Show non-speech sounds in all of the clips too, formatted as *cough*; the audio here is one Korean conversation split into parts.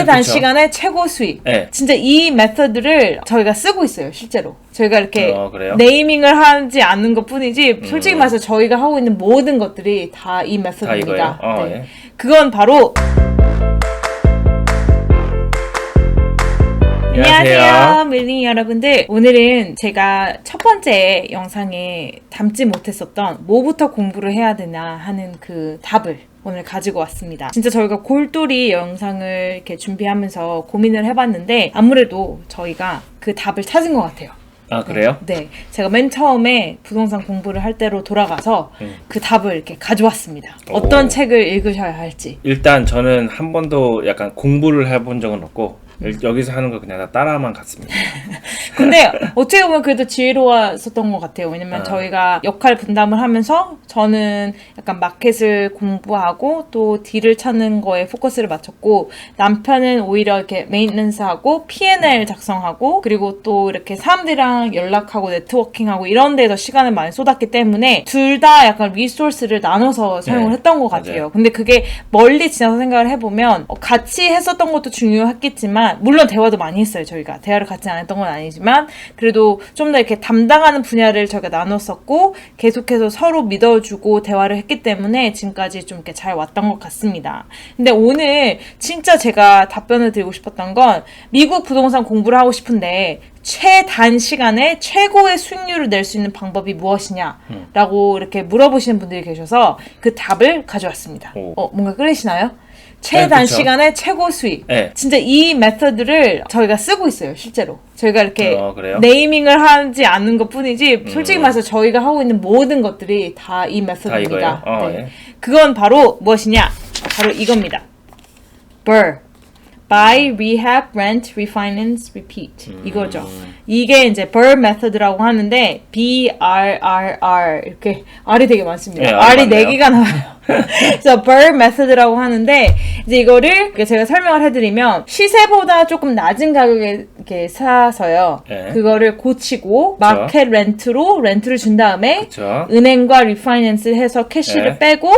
최단시간에 최고 수익. 네. 진짜 이 메서드를 저희가 쓰고 있어요, 실제로. 저희가 이렇게 어, 그래요? 네이밍을 하지 않는 것 뿐이지, 솔직히 음. 말해서 저희가 하고 있는 모든 것들이 다 이 메서드입니다. 이거예요? 어, 네. 예. 그건 바로 안녕하세요, 밀린 여러분들. 오늘은 제가 첫 번째 영상에 담지 못했었던 뭐부터 공부를 해야 되나 하는 그 답을 오늘 가지고 왔습니다. 진짜 저희가 골똘히 영상을 이렇게 준비하면서 고민을 해봤는데 아무래도 저희가 그 답을 찾은 것 같아요. 아 그래요? 네. 제가 맨 처음에 부동산 공부를 할 때로 돌아가서 음. 그 답을 이렇게 가져왔습니다. 어떤 오. 책을 읽으셔야 할지. 일단 저는 한 번도 약간 공부를 해본 적은 없고 음. 여기서 하는 거 그냥 다 따라만 갔습니다. *laughs* 근데 어떻게 보면 그래도 지혜로웠었던 것 같아요. 왜냐면 아. 저희가 역할 분담을 하면서 저는 약간 마켓을 공부하고 또 딜을 찾는 거에 포커스를 맞췄고 남편은 오히려 이렇게 메인텐스하고 P&L 작성하고 그리고 또 이렇게 사람들이랑 연락하고 네트워킹하고 이런 데서 시간을 많이 쏟았기 때문에 둘 다 약간 리소스를 나눠서 사용을 네. 했던 것 같아요. 맞아요. 근데 그게 멀리 지나서 생각을 해보면 어, 같이 했었던 것도 중요했겠지만 물론 대화도 많이 했어요 저희가 대화를 같이 안 했던 건 아니지만 그래도 좀 더 이렇게 담당하는 분야를 저희가 나눴었고 계속해서 서로 믿어주고 대화를 했기 때문에 지금까지 좀 이렇게 잘 왔던 것 같습니다. 근데 오늘 진짜 제가 답변을 드리고 싶었던 건 미국 부동산 공부를 하고 싶은데 최단 시간에 최고의 수익률을 낼 수 있는 방법이 무엇이냐라고 이렇게 물어보시는 분들이 계셔서 그 답을 가져왔습니다. 오. 어, 뭔가 끌리시나요? 최단 네, 그쵸. 시간에 최고 수익. 네. 진짜 이 메서드를 저희가 쓰고 있어요, 실제로. 저희가 이렇게 어, 그래요? 네이밍을 하지 않는 것 뿐이지, 솔직히 음. 말해서 저희가 하고 있는 모든 것들이 다 이 메서드입니다. 다 이거예요? 어, 네. 예. 그건 바로 무엇이냐? 바로 이겁니다. BRRR. Buy, Rehab, Rent, Refinance, Repeat. 음. 이거죠. 이게 이제 BRRR 메서드라고 하는데 B R R R 이렇게 R이 되게 많습니다. 네, R이 네. 개가 나와요. *laughs* 그래서 BRRR 메서드라고 하는데 이제 이거를 제가 설명을 해드리면 시세보다 조금 낮은 가격에 이렇게 사서요. 네. 그거를 고치고 마켓 렌트로 렌트를 준 다음에 그렇죠. 은행과 리파이낸스 해서 캐시를 네. 빼고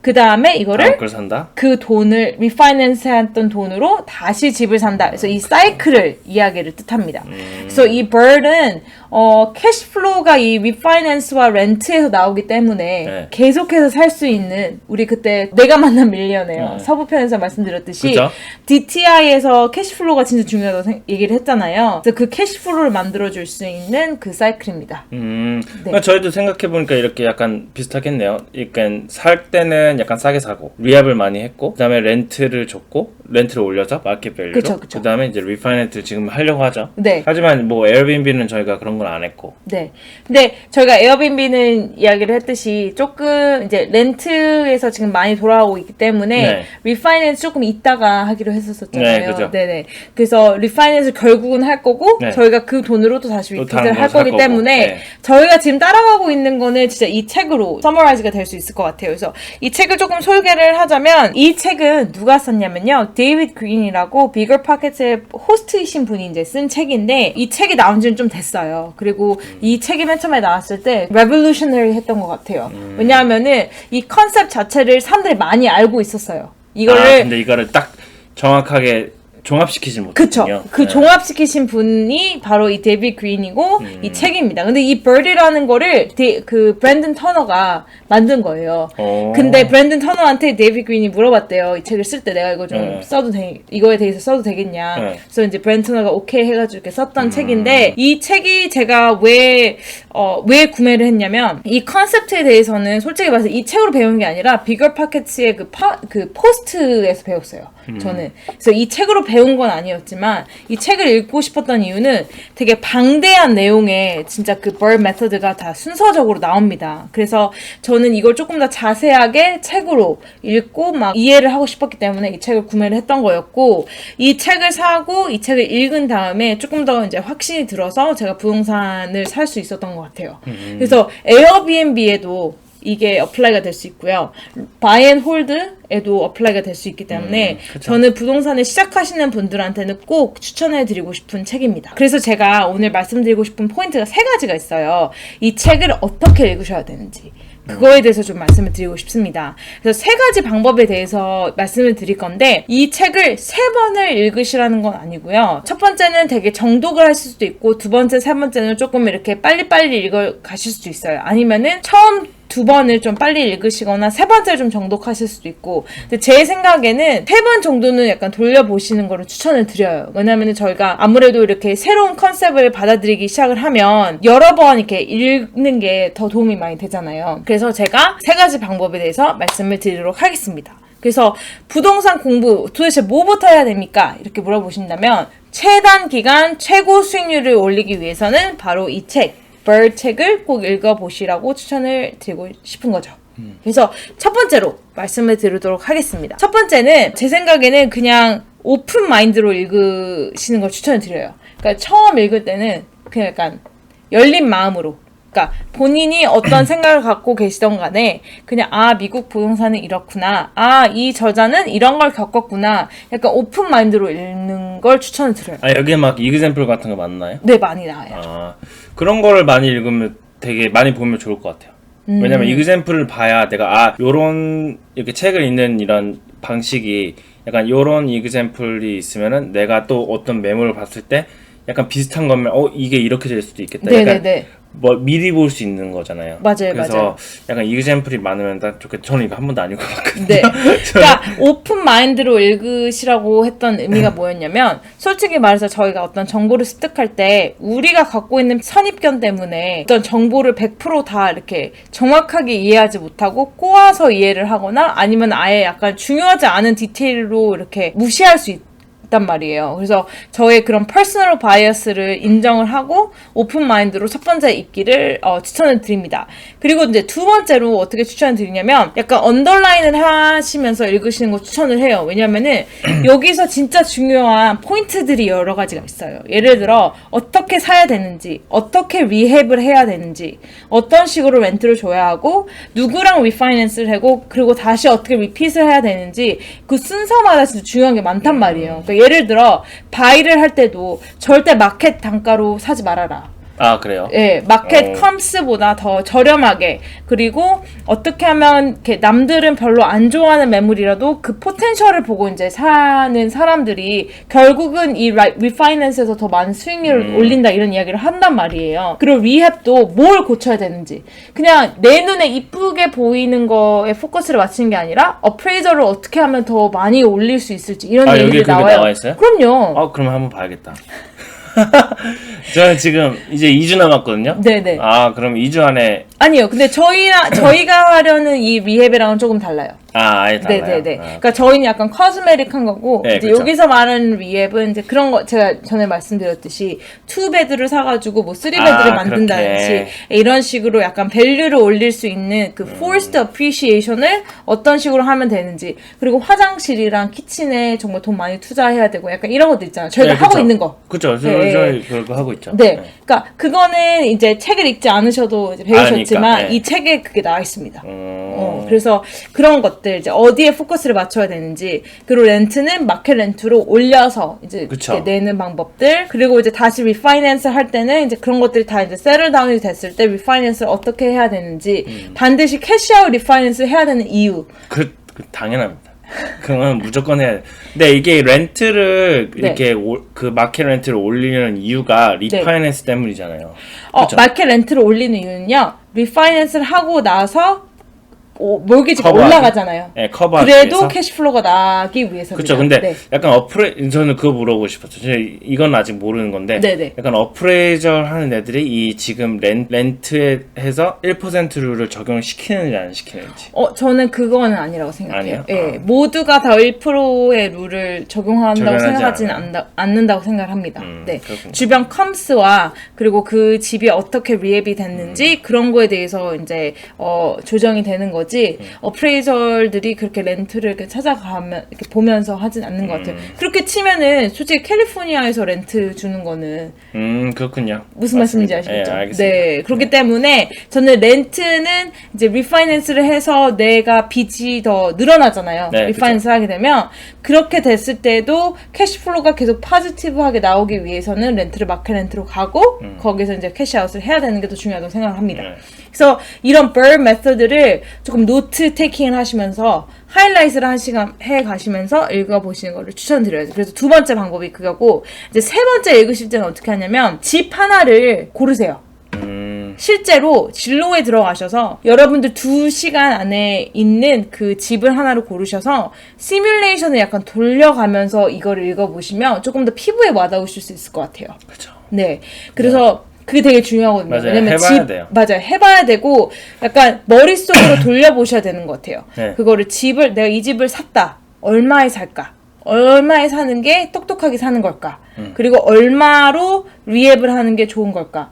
그 다음에 이거를 걸 산다. 그 돈을 리파이낸스 했던 돈으로 다시 집을 산다. 그래서 이 사이클을 이야기를 뜻합니다. 그래서 이 bird은 어 캐시 플로우가 이 리파이낸스와 렌트에서 나오기 때문에 네. 계속해서 살 수 있는 우리 그때 내가 만난 밀리언에요. 네. 서부편에서 말씀드렸듯이 그죠? DTI에서 캐시 플로우가 진짜 중요하다고 생- 얘기를 했 잖아요. 그래서 그 캐시플로우를 만들어 줄 수 있는 그 사이클입니다. 음, 네. 그러니까 저희도 생각해 보니까 이렇게 약간 비슷하겠네요. 그러니까 살 때는 약간 싸게 사고 리합을 많이 했고 그다음에 렌트를 줬고 렌트를 올려서 마켓 밸류로 그쵸, 그쵸. 다음에 이제 리파이낸트 지금 하려고 하죠. 네. 하지만 뭐 에어비앤비는 저희가 그런 건안 했고 네. 근데 저희가 에어비앤비는 이야기를 했듯이 조금 이제 렌트에서 지금 많이 돌아오고 있기 때문에 네. 리파이낸스 조금 있다가 하기로 했었잖아요. 네, 그죠. 네네. 그래서 리파이낸스 결국 은 할 거고 네. 저희가 그 돈으로 또 다시 다른 할 거살 거기 거고. 때문에 네. 저희가 지금 따라가고 있는 거는 진짜 이 책으로 서머라이즈가 될 수 있을 것 같아요. 그래서 이 책을 조금 소개를 하자면 이 책은 누가 썼냐면요. 데이비드 그린이라고 비거 파켓의 호스트이신 분이 이제 쓴 책인데 이 책이 나온 지는 좀 됐어요. 그리고 이 책이 맨 처음에 나왔을 때 revolutionary 했던 것 같아요. 음. 왜냐하면은 이 컨셉 자체를 사람들이 많이 알고 있었어요. 이거를 아, 근데 이거를 딱 정확하게 종합시키지 그쵸. 못했군요. 그 네. 종합시키신 분이 바로 이 데이비 그린이고 음. 이 책입니다. 근데 이 bird이라는 거를 데, 그 브랜든 터너가 만든 거예요. 오. 근데 브랜든 터너한테 데이비 그린이 물어봤대요. 이 책을 쓸 때 내가 이거 좀 네. 써도 돼, 이거에 대해서 써도 되겠냐. 네. 그래서 이제 브랜든 터너가 오케이 해가지고 이렇게 썼던 음. 책인데 이 책이 제가 왜, 어, 왜 구매를 했냐면 이 컨셉트에 대해서는 솔직히 말해서 이 책으로 배운 게 아니라 비거 파켓츠의 그, 파, 그 포스트에서 배웠어요. 음. 저는. 그래서 이 책으로 배운 건 아니었지만 이 책을 읽고 싶었던 이유는 되게 방대한 내용의 진짜 그 bird 메서드가 다 순서적으로 나옵니다. 그래서 저는 이걸 조금 더 자세하게 책으로 읽고 막 이해를 하고 싶었기 때문에 이 책을 구매를 했던 거였고 이 책을 사고 이 책을 읽은 다음에 조금 더 이제 확신이 들어서 제가 부동산을 살 수 있었던 것 같아요. 그래서 에어비앤비에도 이게 어플라이가 될 수 있고요. 바이앤홀드에도 어플라이가 될 수 있기 때문에 음, 그쵸. 저는 부동산을 시작하시는 분들한테는 꼭 추천해 드리고 싶은 책입니다. 그래서 제가 오늘 말씀드리고 싶은 포인트가 세 가지가 있어요. 이 책을 어떻게 읽으셔야 되는지. 그거에 대해서 좀 말씀을 드리고 싶습니다. 그래서 세 가지 방법에 대해서 말씀을 드릴 건데 이 책을 세 번을 읽으시라는 건 아니고요. 첫 번째는 되게 정독을 하실 수도 있고 두 번째, 세 번째는 조금 이렇게 빨리빨리 읽어 가실 수도 있어요. 아니면은 처음 두 번을 좀 빨리 읽으시거나 세 번째를 좀 정독하실 수도 있고. 근데 제 생각에는 세 번 정도는 약간 돌려보시는 거를 추천을 드려요. 왜냐하면 저희가 아무래도 이렇게 새로운 컨셉을 받아들이기 시작을 하면 여러 번 이렇게 읽는 게 더 도움이 많이 되잖아요. 그래서 제가 세 가지 방법에 대해서 말씀을 드리도록 하겠습니다. 그래서 부동산 공부 도대체 뭐부터 해야 됩니까? 이렇게 물어보신다면 최단 기간 최고 수익률을 올리기 위해서는 바로 이 책, bird 책을 꼭 읽어보시라고 추천을 드리고 싶은 거죠. 그래서 첫 번째로 말씀을 드리도록 하겠습니다. 첫 번째는 제 생각에는 그냥 오픈 마인드로 읽으시는 걸 추천을 드려요. 그러니까 처음 읽을 때는 그냥 약간 열린 마음으로 그러니까 본인이 어떤 *clears throat* 생각을 갖고 계시던 간에 그냥 아 미국 부동산은 이렇구나 아 이 저자는 이런 걸 겪었구나 약간 오픈 마인드로 읽는 걸 추천을 드려요. 아 여기에 막 이그샘플 같은 거 맞나요? 네 많이 나와요. 아 그런 거를 많이 읽으면 되게 많이 보면 좋을 것 같아요. 음. 왜냐면 이그샘플을 봐야 내가 아 요런 이렇게 책을 읽는 이런 방식이 약간 요런 이그샘플이 있으면은 내가 또 어떤 메모를 봤을 때 약간 비슷한 거면 어 이게 이렇게 될 수도 있겠다. 약간 네네네 뭐 미리 볼 수 있는 거잖아요. 맞아요, 그래서 맞아요. 약간 이그샘플이 많으면 딱 좋겠다. 저는 이거 한 번도 안 읽어봤거든요. 네. *laughs* 그러니까 오픈 마인드로 읽으시라고 했던 의미가 뭐였냐면 솔직히 말해서 저희가 어떤 정보를 습득할 때 우리가 갖고 있는 선입견 때문에 어떤 정보를 100%다 이렇게 정확하게 이해하지 못하고 꼬아서 이해를 하거나 아니면 아예 약간 중요하지 않은 디테일로 이렇게 무시할 수 있. 단 말이에요. 그래서 저의 그런 퍼스널 바이어스를 인정을 하고 오픈 마인드로 첫 번째 읽기를 어, 추천을 드립니다. 그리고 이제 두 번째로 어떻게 추천을 드리냐면 약간 언더라인을 하시면서 읽으시는 거 추천을 해요. 왜냐면은 *clears throat* 여기서 진짜 중요한 포인트들이 여러 가지가 있어요. 예를 들어 어떻게 사야 되는지, 어떻게 리헵을 해야 되는지, 어떤 식으로 렌트를 줘야 하고 누구랑 리파이낸스를 하고 그리고 다시 어떻게 리핏을 해야 되는지 그 순서마다 진짜 중요한 게 많단 말이에요. 그러니까 예를 들어 바이를 할 때도 절대 마켓 단가로 사지 말아라. 아 그래요? 예, 마켓 어. 컴스보다 더 저렴하게 그리고 어떻게 하면 이렇게 남들은 별로 안 좋아하는 매물이라도 그 포텐셜을 보고 이제 사는 사람들이 결국은 이 라- 리파이낸스에서 더 많은 수익률을 음. 올린다 이런 이야기를 한단 말이에요. 그리고 리헵도 뭘 고쳐야 되는지 그냥 내 눈에 이쁘게 보이는 거에 포커스를 맞추는 게 아니라 어프레이저를 어떻게 하면 더 많이 올릴 수 있을지 이런 아, 여기 얘기들이 그게 나와요. 나와 있어요? 그럼요. 아 그러면 한번 봐야겠다. *laughs* 저는 지금 이제 2주 남았거든요. 네네. 아 그럼 2주 안에 아니요. 근데 저희나 저희가 하려는 이 리헵이랑은 조금 달라요. 아 아예 달라요. 네네네. 아. 그러니까 저희는 약간 커스메릭한 거고 네, 이제 그쵸. 여기서 말하는 리헵은 이제 그런 거 제가 전에 말씀드렸듯이 투 베드를 사가지고 뭐 쓰리 아, 베드를 만든다든지 그렇게. 이런 식으로 약간 밸류를 올릴 수 있는 그 음. forced appreciation을 어떤 식으로 하면 되는지 그리고 화장실이랑 키친에 정말 돈 많이 투자해야 되고 약간 이런 것도 있잖아요. 저희가 네, 하고 그쵸. 있는 거. 그쵸. 저, 네. 저희 그거 하고 있죠. 네. 그러니까 그거는 이제 책을 읽지 않으셔도 이제 배우셨지만 아니까, 네. 이 책에 그게 나와 있습니다. 음, 어, 그래서 그런 것들 이제 어디에 포커스를 맞춰야 되는지 그리고 렌트는 마켓 렌트로 올려서 이제 그쵸. 이렇게 내는 방법들 그리고 이제 다시 리파이낸스 할 때는 이제 그런 것들이 다 이제 세틀 다운이 됐을 때 리파이낸스를 어떻게 해야 되는지 음. 반드시 캐시아웃 리파이낸스 해야 되는 이유 그, 그 당연합니다. 그건 무조건 해야 돼. 근데 이게 렌트를 네. 이렇게 올- 그 마켓 렌트를 올리는 이유가 리파이낸스 때문이잖아요. 어, 그쵸? 마켓 렌트를 올리는 이유는요 리파이낸스를 하고 나서 오, 몰기지가 커버하기. 올라가잖아요 네, 커버하기 그래도 위해서. 캐시플로가 나기 위해서입니다 그렇죠. 근데 네. 약간 어프레 저는 그거 물어보고 싶었어요. 저 이건 아직 모르는 건데 네네. 약간 어프레이저 하는 애들이 이 지금 렌, 렌트에 해서 1%를 적용시키는지 안 시키는지. 어, 저는 그거는 아니라고 생각해요. 아니에요? 예, 아. 모두가 다 1%의 룰을 적용한다고 적용하지 생각하지는 않아요. 않다, 않는다고 생각을 합니다. 음, 네. 그렇군요. 주변 컴스와 그리고 그 집이 어떻게 리앱이 됐는지 음. 그런 거에 대해서 이제 어, 조정이 되는 거지. 거지 어프레이저들이 그렇게 렌트를 이렇게 찾아가면 이렇게 보면서 하진 않는 것 같아요. 그렇게 치면은 솔직히 캘리포니아에서 렌트 주는 거는 음 그렇군요. 무슨 말씀인지 맞습니다. 아시겠죠? 예, 알겠습니다. 네. 그렇기 때문에 저는 렌트는 이제 리파이낸스를 해서 내가 빚이 더 늘어나잖아요. 네, 리파이낸스 하게 되면 그렇게 됐을 때도 캐시플로우가 계속 파지티브하게 나오기 위해서는 렌트를 마켓 렌트로 가고 거기서 이제 캐시아웃을 해야 되는 게 더 중요하다고 생각합니다. 음. 네. 그래서 이런 벌 메서드를 조금 노트 테이킹을 하시면서 하이라이트를 한 시간 해 가시면서 읽어 보시는 거를 추천드려요. 그래서 두 번째 방법이 그거고 이제 세 번째 읽으실 때는 어떻게 하냐면 집 하나를 고르세요. 음 실제로 진로에 들어가셔서 여러분들 두 시간 안에 있는 그 집을 하나를 고르셔서 시뮬레이션을 약간 돌려가면서 이거를 읽어보시면 조금 더 피부에 와닿으실 수 있을 것 같아요. 그렇죠. 네. 그래서 그게 되게 중요하거든요. 맞아요. 왜냐면 해봐야 집, 돼요. 맞아요. 해봐야 되고 약간 머릿속으로 *clears throat* 돌려보셔야 되는 것 같아요. 네. 그거를 집을 내가 이 집을 샀다. 얼마에 살까? 얼마에 사는 게 똑똑하게 사는 걸까? 음. 그리고 얼마로 리앱을 하는 게 좋은 걸까?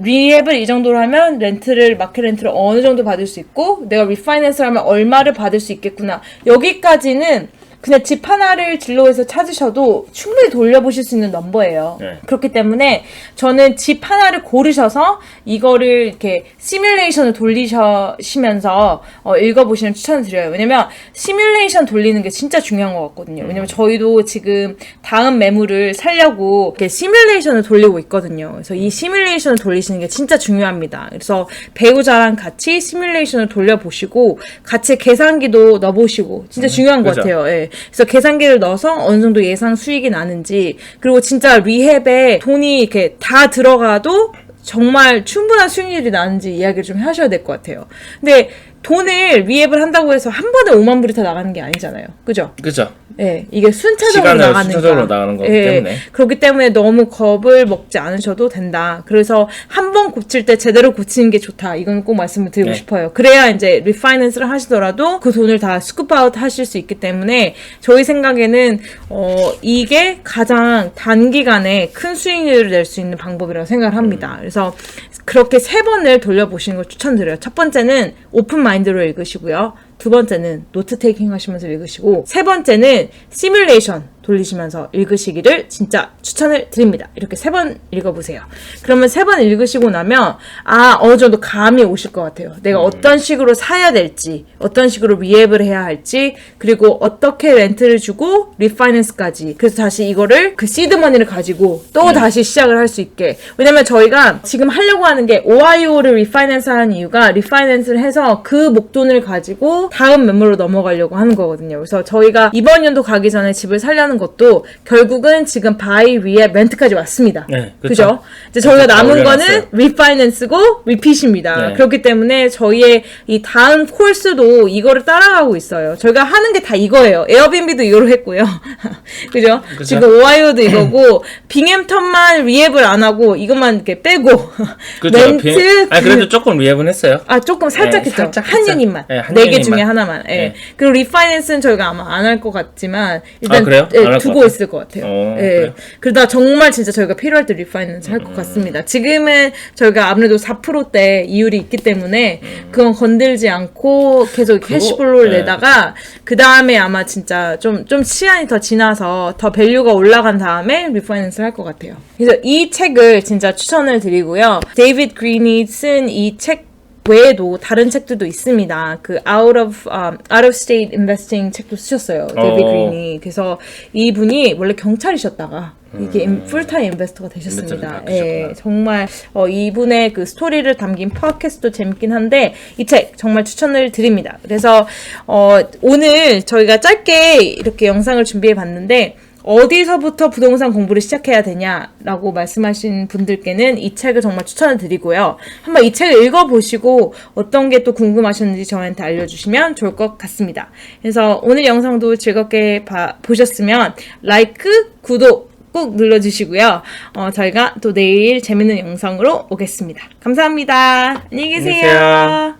리앱을 이 정도로 하면 렌트를 마켓 렌트를 어느 정도 받을 수 있고 내가 리파이낸스를 하면 얼마를 받을 수 있겠구나. 여기까지는 그냥 집 하나를 진로에서 찾으셔도 충분히 돌려보실 수 있는 넘버예요. 네. 그렇기 때문에 저는 집 하나를 고르셔서 이거를 이렇게 시뮬레이션을 돌리시면서 어, 읽어보시는 추천을 드려요. 왜냐면 시뮬레이션 돌리는 게 진짜 중요한 것 같거든요. 왜냐면 저희도 지금 다음 매물을 살려고 이렇게 시뮬레이션을 돌리고 있거든요. 그래서 이 시뮬레이션을 돌리시는 게 진짜 중요합니다. 그래서 배우자랑 같이 시뮬레이션을 돌려보시고 같이 계산기도 넣어보시고 진짜 중요한 것 그죠. 같아요. 예. 그래서 계산기를 넣어서 어느 정도 예상 수익이 나는지 그리고 진짜 리헵에 돈이 이렇게 다 들어가도 정말 충분한 수익률이 나는지 이야기를 좀 하셔야 될 것 같아요. 근데 돈을 리앱을 한다고 해서 한 번에 5만 불이 다 나가는 게 아니잖아요. 그죠? 그죠. 예, 이게 순차적으로 시간을 나가는 순차적으로 나가는 거기 때문에. 그렇기 때문에 너무 겁을 먹지 않으셔도 된다. 그래서 한 번 고칠 때 제대로 고치는 게 좋다. 이건 꼭 말씀을 드리고 네. 싶어요. 그래야 이제 리파이낸스를 하시더라도 그 돈을 다 스쿱아웃 하실 수 있기 때문에 저희 생각에는 어 이게 가장 단기간에 큰 수익률을 낼 수 있는 방법이라고 생각을 합니다. 음. 그래서 그렇게 세 번을 돌려보시는 걸 추천드려요. 첫 번째는 오픈 마인드로 읽으시고요. 두 번째는 노트 테이킹 하시면서 읽으시고 세 번째는 시뮬레이션 돌리시면서 읽으시기를 진짜 추천을 드립니다. 이렇게 세 번 읽어보세요. 그러면 세 번 읽으시고 나면 아 어느 정도 감이 오실 것 같아요. 내가 어떤 식으로 사야 될지, 어떤 식으로 리앱을 해야 할지, 그리고 어떻게 렌트를 주고 리파이낸스까지. 그래서 다시 이거를 그 시드머니를 가지고 또 다시 시작을 할 수 있게. 왜냐면 저희가 지금 하려고 하는 게 오하이오를 리파이낸스 하는 이유가 리파이낸스를 해서 그 목돈을 가지고 다음 매물로 넘어가려고 하는 거거든요. 그래서 저희가 이번 연도 가기 전에 집을 살려는 것도 결국은 지금 바이 위에 렌트까지 왔습니다. 네, 그쵸. 그죠? 이제 저희가 다 남은. 거는 리파이낸스고 리핏입니다. 네. 그렇기 때문에 저희의 이 다음 코र्스도 이거를 따라가고 있어요. 저희가 하는 게 다 이거예요. 에어비앤비도 이거로 했고요. *laughs* 그죠? 그죠. 지금 오하이오도 이거고 *clears throat* 빙햄턴만 리앱을 안 하고 이것만 이렇게 빼고 *laughs* 그죠. 렌트 비- 아니 그- 그래도 조금 리앱은 했어요. 아 조금 살짝 네, 했죠. 살짝 한. 유닛만 네, 한네 개. 중에 하나만. 예. 네. 그리고 리파이낸스는 저희가 아마 안 할 것 같지만 일단 아, 그래요? 예, 안할것 두고? 있을 것 같아요. 어, 예. 그래요? 그러다 정말 진짜 저희가 필요할 때 리파이낸스 할 것 같습니다. 지금은 저희가 아무래도 4%대 이율이 있기 때문에 그건 건들지 않고 계속 캐시플로우를 네, 내다가 그 다음에 아마 진짜 좀 좀 시간이 더 지나서 더 밸류가 올라간 다음에 리파이낸스를 할 것 같아요. 그래서 이 책을 진짜 추천을 드리고요. 데이비드 그린이 쓴 이 책 외에도 다른 책들도 있습니다. 그 Out of um, Out of State Investing 책도 쓰셨어요. 데이비드 어. 그린이. 그래서 이분이 원래 경찰이셨다가 이게 임- 풀타임 인베스터가 되셨습니다. 예, 정말 어, 이분의 그 스토리를 담긴 팟캐스트도 재밌긴 한데 이 책 정말 추천을 드립니다. 그래서 어, 오늘 저희가 짧게 이렇게 영상을 준비해 봤는데 어디서부터 부동산 공부를 시작해야 되냐라고 말씀하신 분들께는 이 책을 정말 추천을 드리고요. 한번 이 책을 읽어보시고 어떤 게 또 궁금하셨는지 저한테 알려주시면 좋을 것 같습니다. 그래서 오늘 영상도 즐겁게 봐- 보셨으면 라이크, 구독 꼭 눌러주시고요. 어, 저희가 또 내일 재밌는 영상으로 오겠습니다. 감사합니다. 안녕히 계세요. 안녕히 계세요.